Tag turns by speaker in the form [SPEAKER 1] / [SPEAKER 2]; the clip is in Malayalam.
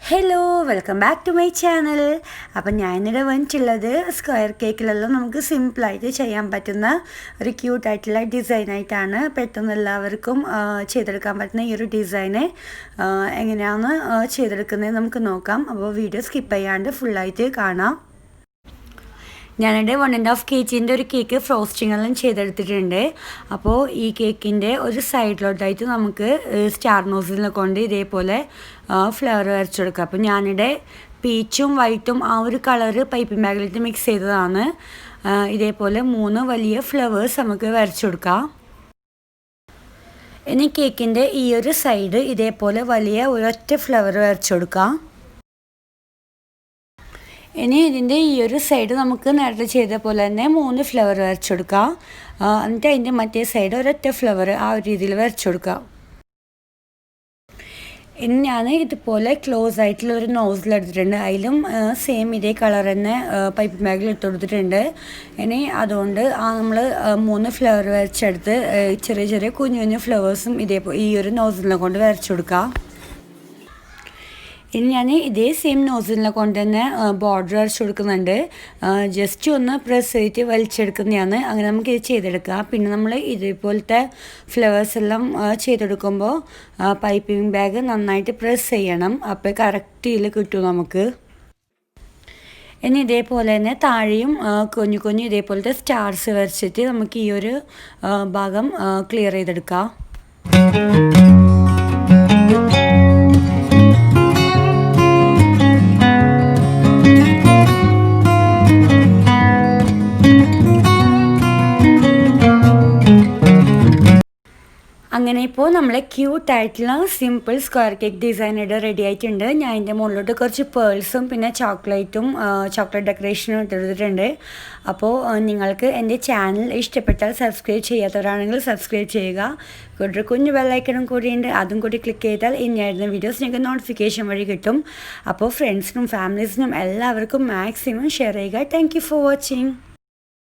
[SPEAKER 1] Hello welcome back to my channel അപ്പം ഞാനിവിടെ വന്നിട്ടുള്ളത് സ്ക്വയർ കേക്കിലെല്ലാം നമുക്ക് സിമ്പിളായിട്ട് ചെയ്യാൻ പറ്റുന്ന ഒരു ക്യൂട്ടായിട്ടുള്ള ഡിസൈനായിട്ടാണ് പെട്ടെന്ന് എല്ലാവർക്കും ചെയ്തെടുക്കാൻ പറ്റുന്ന ഈ ഒരു ഡിസൈന് എങ്ങനെയാണ് ചെയ്തെടുക്കുന്നത് നമുക്ക് നോക്കാം. അപ്പോൾ വീഡിയോ സ്കിപ്പ് ചെയ്യാണ്ട് ഫുള്ളായിട്ട് കാണാം. ഞാനിവിടെ വൺ ആൻഡ് ഹാഫ് കെ ജിന്റെ ഒരു കേക്ക് ഫ്രോസ്റ്റിംഗ് എല്ലാം ചെയ്തെടുത്തിട്ടുണ്ട്. അപ്പോൾ ഈ കേക്കിന്റെ ഒരു സൈഡിലോട്ടായിട്ട് നമുക്ക് സ്റ്റാർ നോസിനെ കൊണ്ട് ഇതേപോലെ ഫ്ലവർ വരച്ചു കൊടുക്കുക അപ്പോൾ ഞാനിവിടെ പീച്ചും വൈറ്റും ആ ഒരു കളറ് പൈപ്പിംഗ് ബാഗിലിട്ട് മിക്സ് ചെയ്തതാണ്. ഇതേപോലെ മൂന്ന് വലിയ ഫ്ലവേഴ്സ് നമുക്ക് വരച്ചു കൊടുക്കാം ഇനി കേക്കിന്റെ ഈ ഒരു സൈഡ് ഇതേപോലെ വലിയ ഒരൊറ്റ ഫ്ലവർ വരച്ചെടുക്കാം. ഇനി ഇതിന്റെ ഈ ഒരു സൈഡ് നമുക്ക് നേരത്തെ ചെയ്ത പോലെ തന്നെ മൂന്ന് ഫ്ലവർ വരച്ചെടുക്കാം. എന്നിട്ട് അതിന്റെ മറ്റേ സൈഡ് ഒരൊറ്റ ഫ്ലവർ ആ ഒരു രീതിയിൽ വരച്ചെടുക്കാം. ഇനി ഞാൻ ഇതുപോലെ ക്ലോസ് ആയിട്ടുള്ള ഒരു നോസിൽ എടുത്തിട്ടുണ്ട്. അതിലും സെയിം ഇതേ കളർ തന്നെ പൈപ്പ് ബാഗിൽ ഇട്ട് കൊടുത്തിട്ടുണ്ട് ഇനി അതുകൊണ്ട് ആ നമ്മൾ മൂന്ന് ഫ്ലവർ വരച്ചെടുത്ത് ചെറിയ ചെറിയ കുഞ്ഞു കുഞ്ഞു ഫ്ലവേഴ്സും ഇതേ ഈ ഒരു നോസിലിനെ കൊണ്ട് വരച്ചു കൊടുക്കാം ഇനി ഞാൻ ഇതേ സെയിം നോസിലിനെ കൊണ്ട് തന്നെ ബോർഡർ വരച്ച് കൊടുക്കുന്നുണ്ട്. ജസ്റ്റ് ഒന്ന് പ്രസ് ചെയ്തിട്ട് വലിച്ചെടുക്കുന്നതാണ്. അങ്ങനെ നമുക്ക് ഇത് ചെയ്തെടുക്കാം. പിന്നെ നമ്മൾ ഇതേപോലത്തെ ഫ്ലവേഴ്സ് എല്ലാം ചെയ്തെടുക്കുമ്പോൾ പൈപ്പിംഗ് ബാഗ് നന്നായിട്ട് പ്രസ് ചെയ്യണം. അപ്പോൾ കറക്റ്റ് ഇതിൽ കിട്ടും നമുക്ക്. ഇനി ഇതേപോലെ തന്നെ താഴെയും കുഞ്ഞു കുഞ്ഞു ഇതേപോലത്തെ സ്റ്റാർസ് വരച്ചിട്ട് നമുക്ക് ഈ ഒരു ഭാഗം ക്ലിയർ ചെയ്തെടുക്കാം. അങ്ങനെ ഇപ്പോൾ നമ്മളെ ക്യൂട്ടായിട്ടുള്ള സിമ്പിൾ സ്ക്വയർ കേക്ക് ഡിസൈൻ ഇവിടെ റെഡി ആയിട്ടുണ്ട്. ഞാൻ അതിന്റെ മുകളിലോട്ട് കുറച്ച് പേൾസും പിന്നെ ചോക്ലേറ്റും ചോക്ലേറ്റ് ഡെക്കറേഷനും ഇട്ടെടുത്തിട്ടുണ്ട്. അപ്പോൾ നിങ്ങൾക്ക് എന്റെ ചാനൽ ഇഷ്ടപ്പെട്ടാൽ സബ്സ്ക്രൈബ് ചെയ്യാത്തവരാണെങ്കിൽ സബ്സ്ക്രൈബ് ചെയ്യുക. കൂടുതൽ കുഞ്ഞു ബെല്ലൈക്കണും കൂടിയുണ്ട്. അതും കൂടി ക്ലിക്ക് ചെയ്താൽ ഇനിയായിരുന്ന വീഡിയോസ് നിങ്ങൾക്ക് നോട്ടിഫിക്കേഷൻ വഴി കിട്ടും. അപ്പോൾ ഫ്രണ്ട്സിനും ഫാമിലീസിനും എല്ലാവർക്കും മാക്സിമം ഷെയർ ചെയ്യുക. Thank for watching